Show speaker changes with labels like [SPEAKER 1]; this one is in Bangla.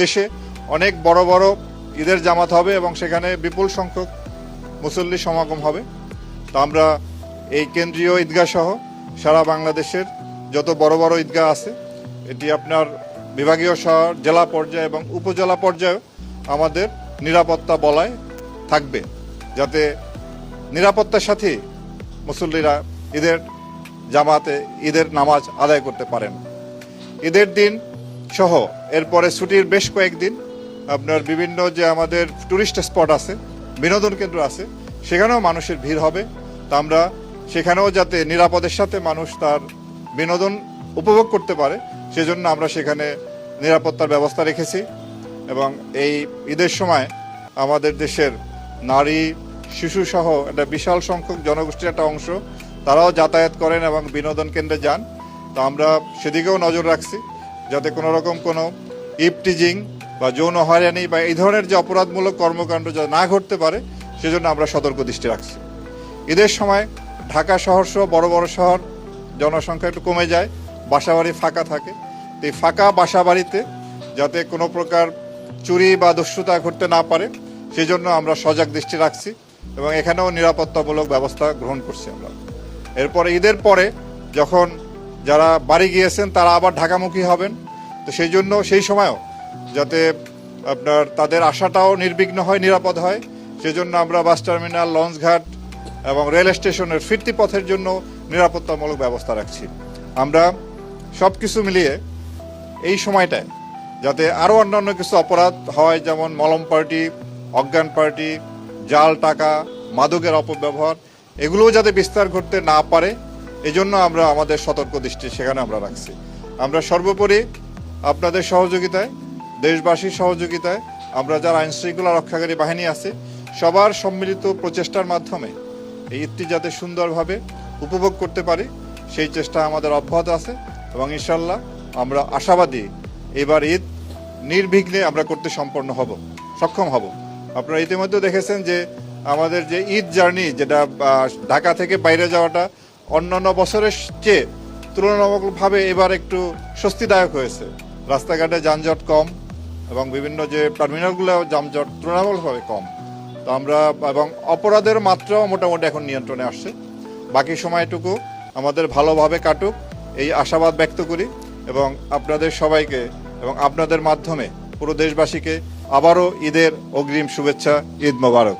[SPEAKER 1] দেশে অনেক বড় বড় ঈদের জামাত হবে এবং সেখানে বিপুল সংখ্যক মুসল্লি সমাগম হবে। তো আমরা এই কেন্দ্রীয় ঈদগাহ সহ সারা বাংলাদেশের যত বড় বড় ঈদগাহ আছে, এটি আপনার বিভাগীয় শহর, জেলা পর্যায়ে এবং উপজেলা পর্যায়েও আমাদের নিরাপত্তা বলায় থাকবে, যাতে নিরাপত্তার সাথে মুসল্লিরা ঈদের জামাতে ঈদের নামাজ আদায় করতে পারেন। ঈদের দিন সহ, এরপরে ছুটির বেশ কয়েকদিন আপনার বিভিন্ন যে আমাদের টুরিস্ট স্পট আছে, বিনোদন কেন্দ্র আছে, সেখানেও মানুষের ভিড় হবে। তা আমরা সেখানেও যাতে নিরাপদের সাথে মানুষ তার বিনোদন উপভোগ করতে পারে, সেজন্য আমরা সেখানে নিরাপত্তার ব্যবস্থা রেখেছি এবং এই ঈদের সময় আমাদের দেশের নারী, শিশু সহ একটা বিশাল সংখ্যক জনগোষ্ঠীর একটা অংশ, তারাও যাতায়াত করেন এবং বিনোদন কেন্দ্রে যান। তো আমরা সেদিকেও নজর রাখছি। যাতে কোনো রকম কোনো ইপটিজিং বা যৌন হয়রানি বা এই ধরনের যে অপরাধমূলক কর্মকাণ্ড যা না ঘটতে পারে, সেজন্য আমরা সতর্ক দৃষ্টি রাখছি। ঈদের সময় ঢাকা শহর সহ বড় বড় শহর জনসংখ্যা একটু কমে যায়, বাসাবাড়ি ফাঁকা থাকে। তো এই ফাঁকা বাসাবাড়িতে যাতে কোনো প্রকার চুরি বা দস্যুতা ঘটতে না পারে, সেজন্য আমরা সজাগ দৃষ্টি রাখছি এবং এখানেও নিরাপত্তামূলক ব্যবস্থা গ্রহণ করছি আমরা। এরপরে ঈদের পরে যখন যারা বাড়ি গিয়েছেন, তারা আবার ঢাকামুখী হবেন। তো সেই জন্য সেই সময়ও যাতে আপনার তাদের আশাটাও নির্বিঘ্ন হয়, নিরাপদ হয়। সেজন্য আমরা বাস টার্মিনাল লঞ্চঘাট এবং রেল স্টেশনের ফিরতি পথের জন্য নিরাপত্তামূলক ব্যবস্থা রাখছি। আমরা সব কিছু মিলিয়ে এই সময়টায় যাতে আরও অন্যান্য কিছু অপরাধ হয়, যেমন মলম পার্টি, অজ্ঞান পার্টি, জাল টাকা, মাদকের অপব্যবহার, এগুলোও যাতে বিস্তার ঘটতে না পারে এজন্য আমরা আমাদের সতর্ক দৃষ্টি সেখানে আমরা রাখছি। আমরা সর্বোপরি আপনাদের সহযোগিতায়, দেশবাসীর সহযোগিতায় আমরা যারা আইন শৃঙ্খলা রক্ষাকারী বাহিনী আছে, সবার সম্মিলিত প্রচেষ্টার মাধ্যমে এই ঈদটি যাতে সুন্দরভাবে উপভোগ করতে পারি, সেই চেষ্টা আমাদের অব্যাহত আছে এবং ইনশাল্লাহ আমরা আশাবাদী এবার ঈদ নির্বিঘ্নে আমরা করতে সম্পন্ন হব, সক্ষম হব। আপনারা ইতিমধ্যে দেখেছেন যে আমাদের যে ঈদ জার্নি, যেটা ঢাকা থেকে বাইরে যাওয়াটা অন্যান্য বছরের চেয়ে তুলনামূলকভাবে এবার একটু স্বস্তিদায়ক হয়েছে। রাস্তাঘাটে যানজট কম এবং বিভিন্ন যে টার্মিনালগুলো যানজট তুলনামূলকভাবে কম। তো আমরা এবং অপরাধের মাত্রাও মোটামুটি এখন নিয়ন্ত্রণে আসছে। বাকি সময়টুকু আমাদের ভালোভাবে কাটুক, এই আশাবাদ ব্যক্ত করি এবং আপনাদের সবাইকে এবং আপনাদের মাধ্যমে পুরো দেশবাসীকে আবারও ঈদের অগ্রিম শুভেচ্ছা, ঈদ মোবারক।